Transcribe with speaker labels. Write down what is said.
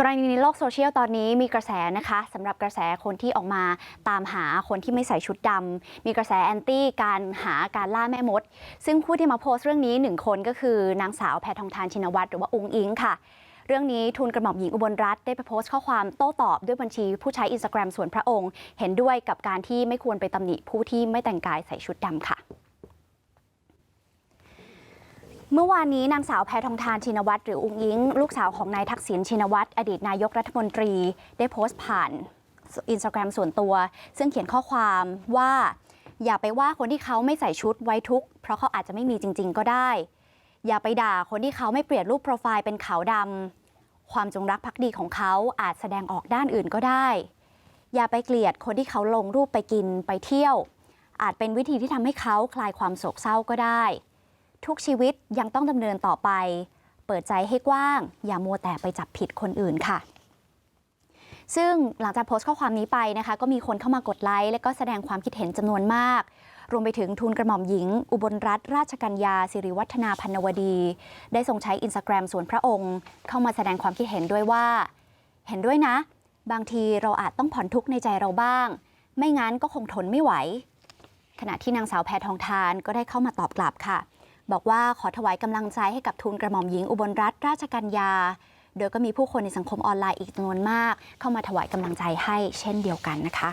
Speaker 1: กรณีในโลกโซเชียลตอนนี้มีกระแสนะคะสำหรับกระแสคนที่ออกมาตามหาคนที่ไม่ใส่ชุดดำมีกระแสแอนตี้การหาการล่าแม่มด ซึ่งผู้ที่มาโพสต์เรื่องนี้หนึ่งคนก็คือนางสาวแพทองทานชินวัตรหรือว่าอุงอิงค่ะ เรื่องนี้ทูลกระหม่อมหญิงอุบลรัตน์ได้ไปโพสต์ข้อความโต้ตอบด้วยบัญชีผู้ใช้อินสตาแกรมส่วนพระองค์ เห็นด้วยกับการที่ไม่ควรไปตำหนิผู้ที่ไม่แต่งกายใส่ชุดดำค่ะ เมื่อวานนี้นางสาวแพทองทานชินวัตรหรืออุ้งอิง ลูกสาวของนายทักษิณชินวัตรอดีตนายกรัฐมนตรี ได้โพสต์ผ่านอินสตาแกรมส่วนตัว ซึ่งเขียนข้อความว่า อย่าไปว่าคนที่เขาไม่ใส่ชุดไว้ทุก เพราะเขาอาจจะไม่มีจริง ๆ ก็ได้ อย่าไปด่าคนที่เขาไม่เปลี่ยนรูปโปรไฟล์เป็นขาวดำความจงรักภักดีของเขาอาจแสดงออกด้านอื่นก็ได้ อย่าไปเกลียดคนที่เขาลงรูปไปกินไปเที่ยว อาจเป็นวิธีที่ทำให้เขาคลายความโศกเศร้าก็ได้ ทุกชีวิตยังต้องดำเนินต่อไป เปิดใจให้กว้าง อย่ามัวแต่ไปจับผิดคนอื่นค่ะ ซึ่งหลังจากโพสต์ข้อความนี้ไปนะคะ ก็มีคนเข้ามากดไลค์และก็แสดงความคิดเห็นจำนวนมาก รวมไปถึงทูลกระหม่อมหญิง อุบลรัตนราชกัญญาสิริวัฒนาพันวดี ได้ทรงใช้อินสตาแกรมส่วนพระองค์ เข้ามาแสดงความคิดเห็นด้วยว่า เห็นด้วยนะ บางทีเราอาจต้องผ่อนทุกข์ในใจเราบ้าง ไม่งั้นก็คงทนไม่ไหวขณะที่นางสาวแพทองทานก็ได้เข้ามาตอบกลับค่ะ บอกว่าขอถวายกำลังใจให้กับทูลกระหม่อมหญิงอุบลรัตนราชกัญญา โดยก็มีผู้คนในสังคมออนไลน์อีกจำนวนมาก เข้ามาถวายกำลังใจให้เช่นเดียวกันนะคะ